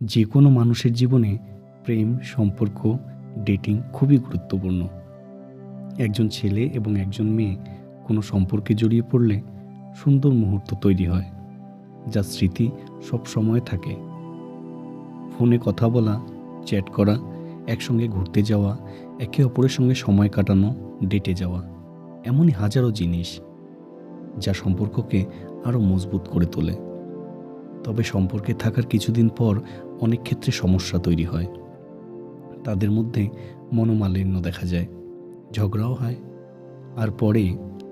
যে কোনো মানুষের জীবনে প্রেম, সম্পর্ক ডেটিং খুবই গুরুত্বপূর্ণ। একজন ছেলে এবং একজন মেয়ে কোনো সম্পর্কে জড়িয়ে পড়লে সুন্দর মুহূর্ত তৈরি হয়, যা স্মৃতি সব সময় থাকে। ফোনে কথা বলা চ্যাট করা, একসঙ্গে ঘুরতে যাওয়া, একে অপরের সঙ্গে সময় কাটানো ডেটে যাওয়া, এমনই হাজারো জিনিস যা সম্পর্ককে আরও মজবুত করে তোলে। তবে সম্পর্কে থাকার কিছুদিন পর অনেক ক্ষেত্রে সমস্যা তৈরি হয়। তাদের মধ্যে মনোমালিন্য দেখা যায়, ঝগড়াও হয়, আর পরে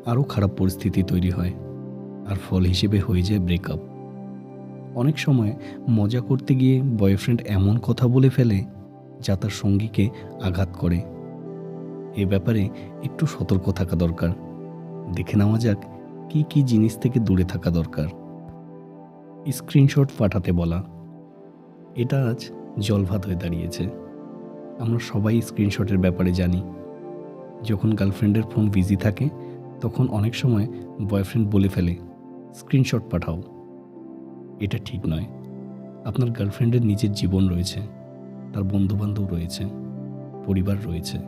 আরও খারাপ পরিস্থিতি তৈরি হয়, আর ফল হিসেবে হয়ে যায় ব্রেকআপ অনেক সময় মজা করতে গিয়ে বয়ফ্রেন্ড এমন কথা বলে ফেলে, যা তার সঙ্গীকে আঘাত করে। এ ব্যাপারে একটু সতর্ক থাকা দরকার। দেখে নেওয়া যাক কি কি জিনিস থেকে দূরে থাকা দরকার। স্ক্রিনশট পাঠাতে বলা। এটা আজ জলভাত হয়ে দাঁড়িয়েছে। আমরা সবাই স্ক্রিনশটের ব্যাপারে জানি। যখন গার্লফ্রেন্ডের ফোন বিজি থাকে, তখন অনেক সময় বয়ফ্রেন্ড বলে ফেলে, স্ক্রিনশট পাঠাও। এটা ঠিক নয়। আপনার গার্লফ্রেন্ডের নিজের জীবন রয়েছে, তার বন্ধুবান্ধব রয়েছে, পরিবার রয়েছে।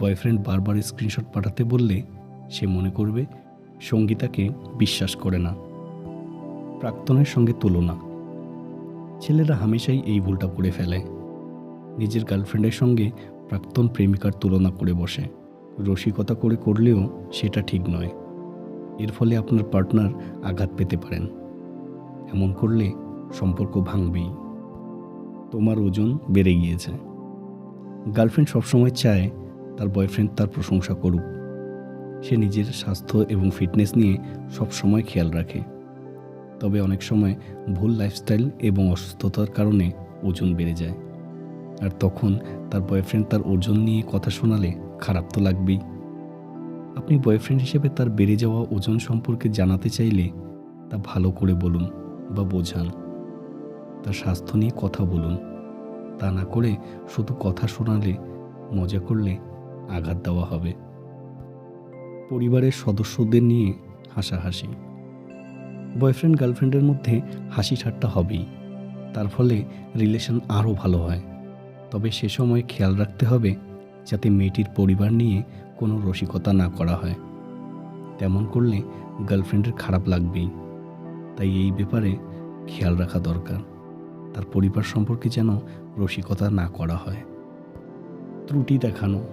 বয়ফ্রেন্ড বারবার স্ক্রিনশট পাঠাতে বললে, সে মনে করবে সঙ্গীতাকে বিশ্বাস করে না। প্রাক্তনের সঙ্গে তুলনা। ছেলেরা হামেশাই এই ভুলটা করে ফেলে। নিজের গার্লফ্রেন্ডের সঙ্গে প্রাক্তন প্রেমিকার তুলনা করে বসে। রসিকতা করে করলেও সেটা ঠিক নয়। এর ফলে আপনার পার্টনার আঘাত পেতে পারেন। এমন করলে সম্পর্ক ভাঙবেই। তোমার ওজন বেড়ে গিয়েছে। গার্লফ্রেন্ড সবসময় চায় তার বয়ফ্রেন্ড তার প্রশংসা করুক। সে নিজের স্বাস্থ্য এবং ফিটনেস নিয়ে সবসময় খেয়াল রাখে। তবে অনেক সময় ভুল লাইফস্টাইল এবং অসুস্থতার কারণে ওজন বেড়ে যায়। আর তখন তার বয়ফ্রেন্ড তার ওজন নিয়ে কথা শোনালে খারাপ তো লাগবেই। আপনি বয়ফ্রেন্ড হিসেবে তার বেড়ে যাওয়া ওজন সম্পর্কে জানাতে চাইলে তা ভালো করে বলুন বা বোঝান। তার স্বাস্থ্য নিয়ে কথা বলুন। তা না করে শুধু কথা শোনালে মজা করলে আঘাত দেওয়া হবে। পরিবারের সদস্যদের নিয়ে হাসাহাসি। বয়ফ্রেন্ড গার্লফ্রেন্ডের মধ্যে হাসি ঠাট্টা হবেই। তার ফলে রিলেশন আরও ভালো হয়। তবে সে সময় খেয়াল রাখতে হবে যাতে মেয়েটির পরিবার নিয়ে কোনো রসিকতা না করা হয়। তেমন করলে গার্লফ্রেন্ডের খারাপ লাগবেই। তাই এই ব্যাপারে খেয়াল রাখা দরকার। তার পরিবার সম্পর্কে যেন রসিকতা না করা হয়। ত্রুটি দেখানো।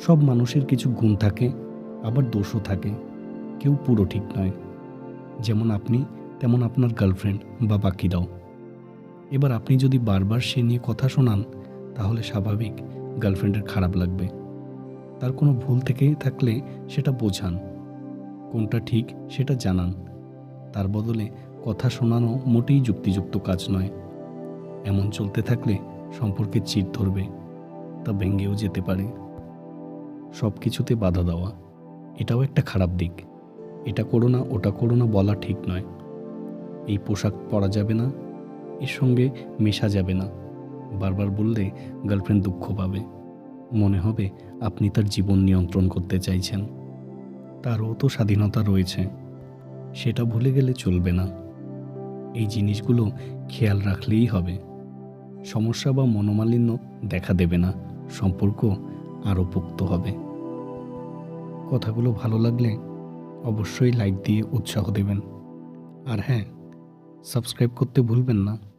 সব মানুষের কিছু গুণ থাকে, আবার দোষও থাকে। কেউ পুরো ঠিক নয়। যেমন আপনি, তেমন আপনার গার্লফ্রেন্ড বা বাকিরাও এবার আপনি যদি বারবার সে নিয়ে কথা শোনান, তাহলে স্বাভাবিক গার্লফ্রেন্ডের খারাপ লাগবে। তার কোনো ভুল থেকে থাকলে সেটা বোঝান। কোনটা ঠিক সেটা জানান। তার বদলে কথা শোনানো মোটেই যুক্তিযুক্ত কাজ নয়। এমন চলতে থাকলে সম্পর্কে চিট ধরবে, তা ভেঙেও যেতে পারে। সব কিছুতে বাধা দেওয়া, এটাও একটা খারাপ দিক। এটা করো না, ওটা করো না বলা ঠিক নয়। এই পোশাক পরা যাবে না, এর সঙ্গে মেশা যাবে না। বারবার বললে গার্লফ্রেন্ড দুঃখ পাবে। মনে হবে আপনি তার জীবন নিয়ন্ত্রণ করতে চাইছেন। তারও তো স্বাধীনতা রয়েছে। সেটা ভুলে গেলে চলবে না। এই জিনিসগুলো খেয়াল রাখলেই হবে। সমস্যা বা মনোমালিন্য দেখা দেবে না, সম্পর্ক আরও পোক্ত হবে। কথাগুলো ভালো লাগলে অবশ্যই লাইক দিয়ে উৎসাহ দেবেন। আর হ্যাঁ সাবস্ক্রাইব করতে ভুলবেন না।